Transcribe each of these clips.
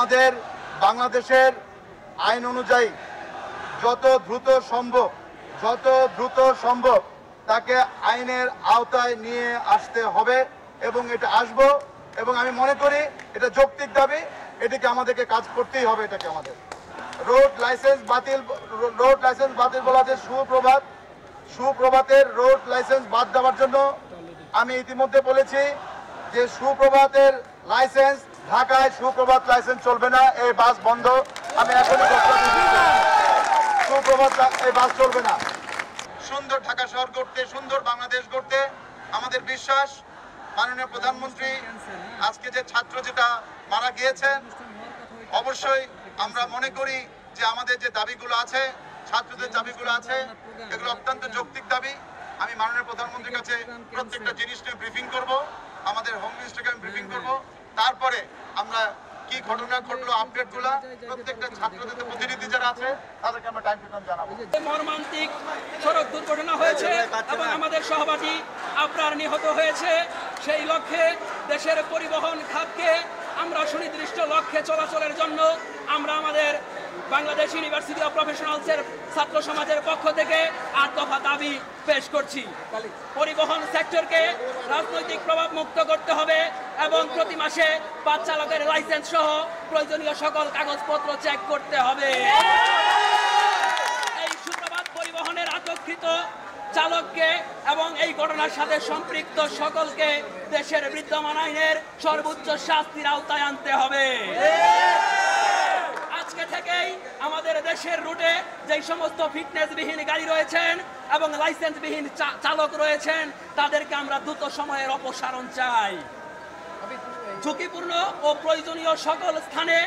আমাদের বাংলাদেশের আইন অনুযায়ী যত দ্রুত সম্ভব, যত দ্রুত সম্ভব তাকে আইনের আওতায় নিয়ে আসতে হবে এবং এটা আসব এবং আমি মনে করি এটা যৌক্তিক দাবি, এটাকে আমাদেরকে কাজ করতেই হবে এটাকে আমাদের। রোড লাইসেন্স বাতিল, রোড লাইসেন্স বাতিল বলা যে সুপ্রভাত, সুপ্রভাতের রোড লাইসেন্স বাদ দেওয়ার জন্য আমি ইতিমধ্যে বলেছি যে সুপ্রভাতের লাইসেন্স ঢাকায় সুপ্রভাত লাইসেন্স চলবে না, এই বাস বন্ধ। আমি ঘোষণা সুপ্রভাত এই বাস চলবে না। সুন্দর ঢাকা শহর করতে সুন্দর বাংলাদেশ করতে আমাদের বিশ্বাস। মাননীয় প্রধানমন্ত্রী, আজকে যে ছাত্র যেটা মারা গিয়েছেন, অবশ্যই আমরা মনে করি যে আমাদের যে দাবিগুলো আছে, ছাত্রদের দাবিগুলো আছে, এগুলো অত্যন্ত যৌক্তিক দাবি। আমি মাননীয় প্রধানমন্ত্রীর কাছে প্রত্যেকটা জিনিস নিয়ে ব্রিফিং করব। আমাদের হোম মিনিস্টারকে আমি ব্রিফিং করব। তারপরে আমরা কি ঘটনা ঘটলো আপডেটগুলো প্রত্যেকটা ছাত্রদের প্রতিনিধি যারা আছে, তাদেরকে আমরা টাইম টু টাইম মর্মান্তিক সড়ক দুর্ঘটনা হয়েছে এবং আমাদের সহপাঠী আপনার নিহত হয়েছে। সেই লক্ষ্যে দেশের পরিবহন খাতকে আমরা সুনির্দিষ্ট লক্ষ্যে চলাচলের জন্য আমরা আমাদের বাংলাদেশ ইউনিভার্সিটি অফ প্রফেশনালসের ছাত্র সমাজের পক্ষ থেকে আট দফা দাবি পেশ করছি। পরিবহন সেক্টরকে রাজনৈতিক প্রভাব মুক্ত করতে হবে এবং প্রতি মাসে বাস চালকের লাইসেন্স সহ প্রয়োজনীয় সকল কাগজপত্র চেক করতে হবে। এই সুপ্রভাত পরিবহনের আটককৃত চালককে এবং এই ঘটনার সাথে সম্পৃক্ত সকলকে দেশের বিদ্যমান আইনের সর্বোচ্চ শাস্তির আওতায় আনতে হবে। আমাদের দেশের রুটে যেই সমস্ত ফিটনেসবিহীন গাড়ি রয়েছেন এবং লাইসেন্সবিহীন চালক রয়েছেন, তাদেরকে আমরা দ্রুত সময়ের অপসারণ চাই। ঝুঁকিপূর্ণ ও প্রয়োজনীয় সকল স্থানে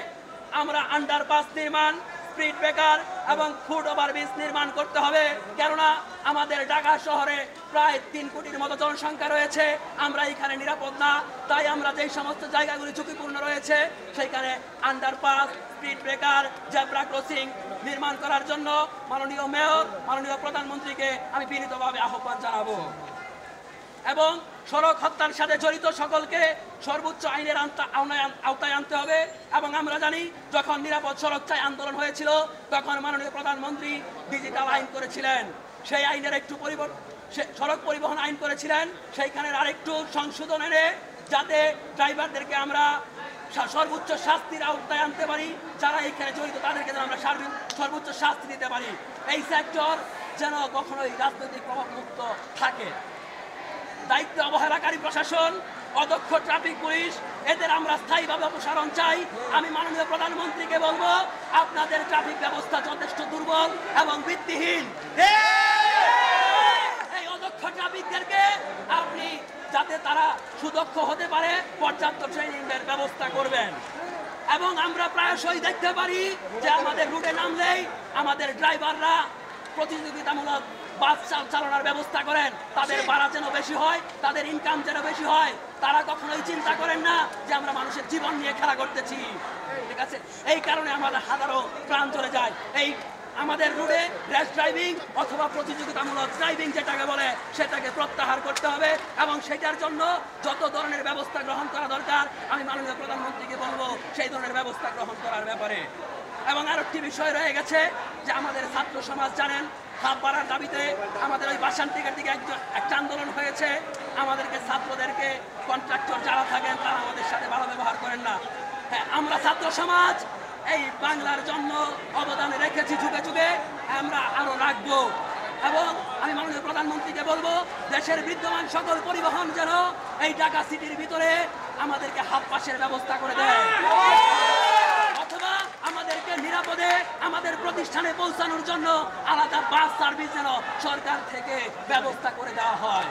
আমরা আন্ডারপাস নির্মাণ স্পিড ব্রেকার এবং ফুট ওভারব্রিজ নির্মাণ করতে হবে। কেননা আমাদের ঢাকা শহরে প্রায় তিন কোটির মতো জনসংখ্যা রয়েছে। আমরা এখানে নিরাপদ না। তাই আমরা যেই সমস্ত জায়গাগুলি ঝুঁকিপূর্ণ রয়েছে, সেইখানে underpass speed breaker, zebra crossing নির্মাণ করার জন্য মাননীয় মেয়র, মাননীয় প্রধানমন্ত্রীকে আমি বিনীতভাবে আহ্বান জানাব। এবং সড়ক হত্যার সাথে জড়িত সকলকে সর্বোচ্চ আইনের আওতায় আনতে হবে। এবং আমরা জানি, যখন নিরাপদ সড়ক চাই আন্দোলন হয়েছিল, তখন মাননীয় প্রধানমন্ত্রী ডিজিটাল আইন করেছিলেন। সেই আইনের একটু পরিবর্তন সড়ক পরিবহন আইন করেছিলেন। সেইখানের আরেকটু সংশোধন এনে, যাতে ড্রাইভারদেরকে আমরা সর্বোচ্চ শাস্তির আওতায় আনতে পারি। যারা এইখানে জড়িত, তাদেরকে যেন আমরা সর্বোচ্চ শাস্তি দিতে পারি। এই সেক্টর যেন কখনোই রাজনৈতিক প্রভাব মুক্ত থাকে। দায়িত্ব অবহেলাকারী প্রশাসন, অদক্ষ ট্রাফিক পুলিশ, এদের আমরা স্থায়ীভাবে অপসারণ চাই। আমি মাননীয় প্রধানমন্ত্রীকে বলব, আপনাদের ট্রাফিক ব্যবস্থা যথেষ্ট দুর্বল এবং ভিত্তিহীন। এই অদক্ষ ট্রাফিকদেরকে আপনি যাতে তারা সুদক্ষ হতে পারে, পর্যাপ্ত ট্রেনিং এর ব্যবস্থা করবেন। এবং আমরা প্রায়শই দেখতে পারি যে আমাদের রুটে নামলেই আমাদের ড্রাইভাররা প্রতিযোগিতামূলক বাস চালানোর ব্যবস্থা করেন। তাদের ভাড়া যেন বেশি হয় তাদের ইনকাম যেন বেশি হয় তারা কখনোই চিন্তা করেন না যে আমরা মানুষের জীবন নিয়ে খেলা করতেছি। ঠিক আছে? এই কারণে আমাদের হাজারো প্রাণ চলে যায়। এই আমাদের রুটে র্যাশ ড্রাইভিং অথবা প্রতিযোগিতামূলক ড্রাইভিং যেটাকে বলে সেটাকে প্রত্যাহার করতে হবে এবং সেটার জন্য যত ধরনের ব্যবস্থা গ্রহণ করা দরকার আমি মাননীয় প্রধানমন্ত্রীকে বলব সেই ধরনের ব্যবস্থা গ্রহণ করার ব্যাপারে। এবং আর একটি বিষয় রয়ে গেছে যে আমাদের ছাত্র সমাজ জানেন হাত বাড়ার দাবিতে আমাদের ওই বাসান্তিকের দিকে একটা আন্দোলন হয়েছে। আমাদেরকে ছাত্রদেরকে কন্ট্রাক্টর যারা থাকেন, তারা আমাদের সাথে ভালো ব্যবহার করেন না। হ্যাঁ আমরা ছাত্র সমাজ, এই বাংলার জন্য অবদান রেখেছি যুগে যুগে, আমরা আরও রাখব। এবং আমি মাননীয় প্রধানমন্ত্রীকে বলব, দেশের বিদ্যমান সকল পরিবহন যেন এই ঢাকা সিটির ভিতরে আমাদেরকে হাত পাশের ব্যবস্থা করে দেয়। আমাদের প্রতিষ্ঠানে পৌঁছানোর জন্য আলাদা বাস সার্ভিস যেন সরকার থেকে ব্যবস্থা করে দেওয়া হয়।